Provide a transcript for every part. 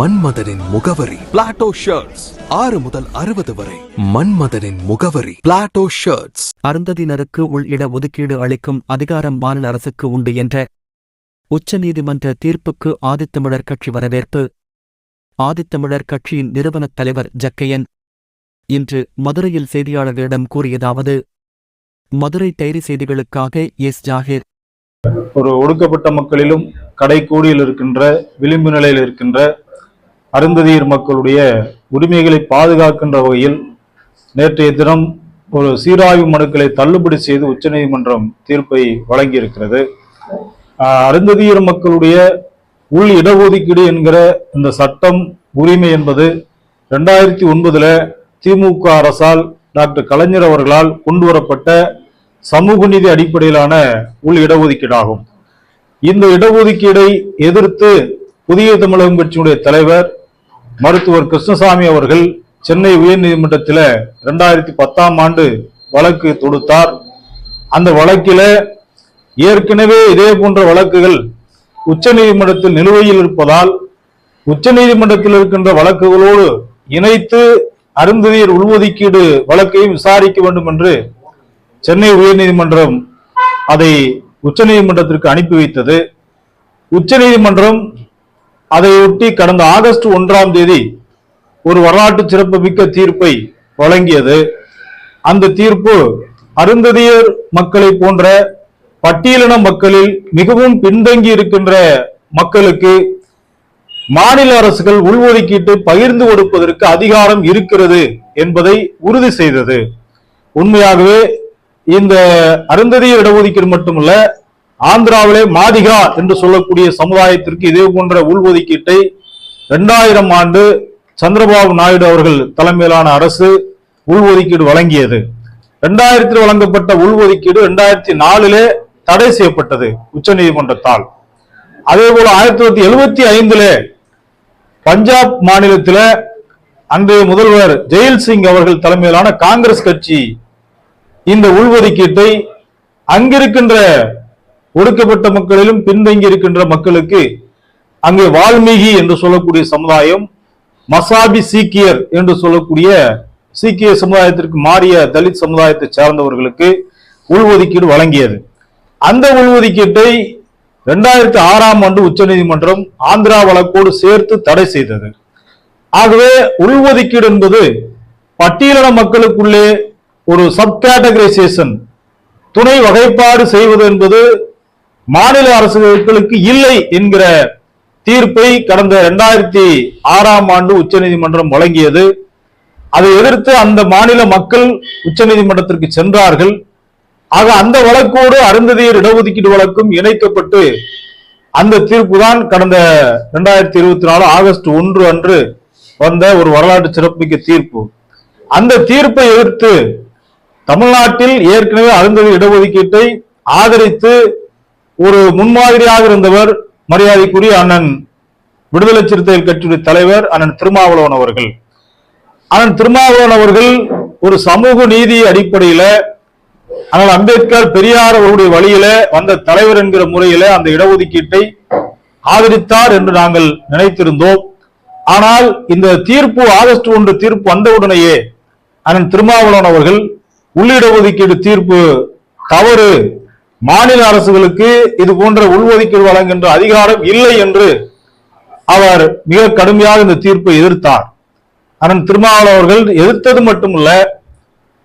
மன்மதனின் முகவரி. Plato shirts ஆறு முதல் அறுபது வரை. மன்மதனின் முகவரி. பிளாட்டோ ஷர்ட்ஸ் அருந்ததியினருக்கு உள் இட ஒதுக்கீடு அளிக்கும் அதிகாரம் மாநில அரசுக்கு உண்டு என்ற உச்சநீதிமன்ற தீர்ப்புக்கு ஆதித்தமிழர் கட்சி வரவேற்பு. ஆதித்தமிழர் கட்சியின் நிறுவனத் தலைவர் ஜக்கையன். இன்று மதுரையில் செய்தியாளர்களிடம் கூறியதாவது மதுரை டைரி செய்திகளுக்காக எஸ் ஜாகிர். ஒரு ஒடுக்கப்பட்ட மக்களிலும் கடைக்கோடியில் இருக்கின்ற விளிம்பு நிலையில் இருக்கின்ற அருந்ததியர் மக்களுடைய உரிமைகளை பாதுகாக்கின்ற வகையில் நேற்றைய தினம் ஒரு சீராய்வு மனுக்களை தள்ளுபடி செய்து உச்சநீதிமன்றம் தீர்ப்பை வழங்கியிருக்கிறது. அருந்ததியர் மக்களுடைய உள் இடஒதுக்கீடு என்கிற இந்த சட்டம் உரிமை என்பது ரெண்டாயிரத்தி ஒன்பதுல திமுக அரசால் டாக்டர் கலைஞர் அவர்களால் கொண்டு வரப்பட்ட சமூக நீதி அடிப்படையிலான உள் இடஒதுக்கீடாகும். இந்த இடஒதுக்கீடை எதிர்த்து புதிய தமிழகம் கட்சியினுடைய தலைவர் மருத்துவர் கிருஷ்ணசாமி அவர்கள் சென்னை உயர்நீதிமன்றத்தில் ரெண்டாயிரத்தி பத்தாம் ஆண்டு வழக்கு தொடுத்தார். அந்த வழக்கில ஏற்கனவே இதே போன்ற வழக்குகள் உச்சநீதிமன்றத்தில் நிலுவையில் இருப்பதால் உச்சநீதிமன்றத்தில் இருக்கின்ற வழக்குகளோடு இணைத்து அருந்ததியர் உள்ஒதுக்கீடு வழக்கையும் விசாரிக்க வேண்டும் என்று சென்னை உயர்நீதிமன்றம் அதை உச்சநீதிமன்றத்திற்கு அனுப்பி வைத்தது. உச்சநீதிமன்றம் அதையொட்டி கடந்த ஆகஸ்ட் ஒன்றாம் தேதி ஒரு வரலாற்று சிறப்புமிக்க தீர்ப்பை வழங்கியது. அந்த தீர்ப்பு அருந்ததியர் மக்களை போன்ற பட்டியலின மக்களில் மிகவும் பின்தங்கி இருக்கின்ற மக்களுக்கு மாநில அரசுகள் உள்ஒதுக்கீட்டு பகிர்ந்து கொடுப்பதற்கு அதிகாரம் இருக்கிறது என்பதை உறுதி செய்தது. உண்மையாகவே இந்த அருந்ததிய இடஒதுக்கீடு மட்டுமல்ல ஆந்திராவிலே மாதிகா என்று சொல்லக்கூடிய சமுதாயத்திற்கு இதே போன்ற உள்ஒதுக்கீட்டை இரண்டாயிரம் ஆண்டு சந்திரபாபு நாயுடு அவர்கள் தலைமையிலான அரசு உள்ஒதுக்கீடு வழங்கியது. இரண்டாயிரத்தில் வழங்கப்பட்ட உள்ஒதுக்கீடு இரண்டாயிரத்தி நாலிலே தடை செய்யப்பட்டது உச்சநீதிமன்றத்தால் அதே போல ஆயிரத்தி தொள்ளாயிரத்தி எழுபத்தி ஐந்துல பஞ்சாப் மாநிலத்தில் அன்றைய முதல்வர் ஜெயில் சிங் அவர்கள் தலைமையிலான காங்கிரஸ் கட்சி இந்த உள்ஒதுக்கீட்டை அங்கிருக்கின்ற ஒடுக்கப்பட்ட மக்களிலும் பின்தங்கி இருக்கின்ற மக்களுக்கு அங்கே வால்மீகி என்று சொல்லக்கூடிய சமுதாயம் மசாபி சீக்கியர் என்று சொல்லக்கூடிய சீக்கிய சமுதாயத்திற்கு மாறிய தலித் சமுதாயத்தை சார்ந்தவர்களுக்கு உள்ஒதுக்கீடு வழங்கியது. அந்த உள்ஒதுக்கீட்டை இரண்டாயிரத்தி ஆறாம் ஆண்டு உச்சநீதிமன்றம் ஆந்திரா வழக்கோடு சேர்த்து தடை செய்தது. ஆகவே உள்ஒதுக்கீடு என்பது பட்டியலின மக்களுக்குள்ளே ஒரு சப் கேட்டகரைசேஷன் துணை வகைப்பாடு செய்வது என்பது மாநில அரசுகளுக்கு இல்லை என்கிற தீர்ப்பை கடந்த இரண்டாயிரத்தி ஆறாம் ஆண்டு உச்சநீதிமன்றம் வழங்கியது. அதை எதிர்த்து அந்த மாநில மக்கள் உச்சநீதிமன்றத்திற்கு சென்றார்கள். ஆக அந்த வழக்கோடு அருந்ததியர் இடஒதுக்கீடு வழக்கும் இணைக்கப்பட்டு அந்த தீர்ப்பு தான் கடந்த இரண்டாயிரத்தி இருபத்தி நாலு ஆகஸ்ட் ஒன்று அன்று வந்த ஒரு வரலாற்று சிறப்புமிக்க தீர்ப்பு. அந்த தீர்ப்பை எதிர்த்து தமிழ்நாட்டில் ஏற்கனவே அருந்ததி இடஒதுக்கீட்டை ஆதரித்து ஒரு முன்மாதிரியாக இருந்தவர் மரியாதைக்குரிய அண்ணன் விடுதலை சிறுத்தைகள் கட்சியுடைய தலைவர் அண்ணன் திருமாவளவன் அவர்கள். அண்ணன் திருமாவளவன் அவர்கள் ஒரு சமூக நீதி அடிப்படையில ஆனால் அம்பேத்கர் பெரியார் அவருடைய வழியில வந்த தலைவர் என்கிற முறையில அந்த இடஒதுக்கீட்டை ஆதரித்தார் என்று நாங்கள் நினைத்திருந்தோம். ஆனால் இந்த தீர்ப்பு ஆகஸ்ட் ஒன்று தீர்ப்பு வந்தவுடனேயே அண்ணன் திருமாவளவன் அவர்கள் உள்ளிடஒதுக்கீடு தீர்ப்பு தவறு மாநில அரசுகளுக்கு இது போன்ற உள்ஒதுக்கீடு வழங்குகின்ற அதிகாரம் இல்லை என்று அவர் மிக கடுமையாக இந்த தீர்ப்பை எதிர்த்தார். அண்ணன் திருமாவளவன் அவர்கள் எதிர்த்தது மட்டுமல்ல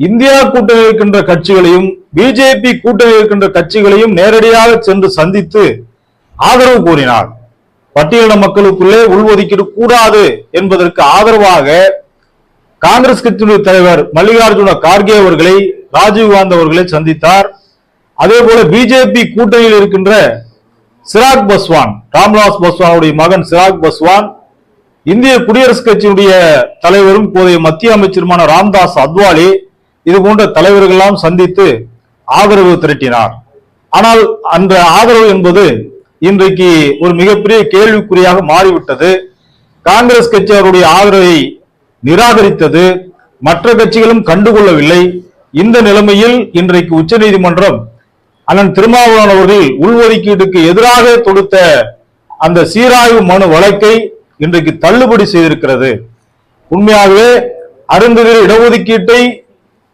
இந்தியா கூட்டணி இருக்கின்ற கட்சிகளையும் பிஜேபி கூட்டணி இருக்கின்ற கட்சிகளையும் நேரடியாக சென்று சந்தித்து ஆதரவு கூறினார் பட்டியலின மக்களுக்குள்ளே உள்ஒதுக்கீடு கூடாது என்பதற்கு ஆதரவாக காங்கிரஸ் கட்சியினுடைய தலைவர் மல்லிகார்ஜுன கார்கே அவர்களை ராஜீவ்காந்த் அவர்களை சந்தித்தார். அதே போல பிஜேபி கூட்டணியில் இருக்கின்ற சிராக் பஸ்வான் ராம்விலாஸ் பஸ்வானுடைய மகன் சிராக் பஸ்வான் இந்திய குடியரசுக் கட்சியினுடைய தலைவரும் போதைய மத்திய அமைச்சருமான ராம்தாஸ் அத்வாலி இது போன்ற தலைவர்களெல்லாம் சந்தித்து ஆதரவு திரட்டினார். ஆனால் அந்த ஆதரவு என்பது இன்றைக்கு ஒரு மிகப்பெரிய கேள்விக்குறியாக மாறிவிட்டது. காங்கிரஸ் கட்சி அவருடைய ஆதரவை நிராகரித்தது. மற்ற கட்சிகளும் கண்டுகொள்ளவில்லை. இந்த நிலைமையில் இன்றைக்கு உச்சநீதிமன்றம் அண்ணன் திருமாவளவன் அவர்கள் உள்ஒதுக்கீட்டுக்கு எதிராக தொடுத்த அந்த சீராய்வு மனு வழக்கை இன்றைக்கு தள்ளுபடி செய்திருக்கிறது. உண்மையாகவே அருந்ததில் இடஒதுக்கீட்டை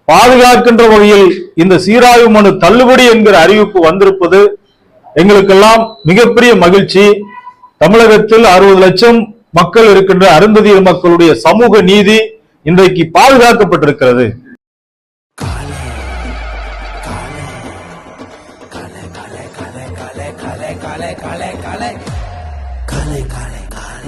பாதுகாக்கின்ற வகையில் இந்த சீராய்வு மனு தள்ளுபடி என்கிற அறிவிப்பு வந்திருப்பது எங்களுக்கெல்லாம் மிகப்பெரிய மகிழ்ச்சி. தமிழகத்தில் அறுபது லட்சம் மக்கள் இருக்கின்ற அருந்ததியர் மக்களுடைய சமூக நீதி இன்றைக்கு பாதுகாக்கப்பட்டிருக்கிறது.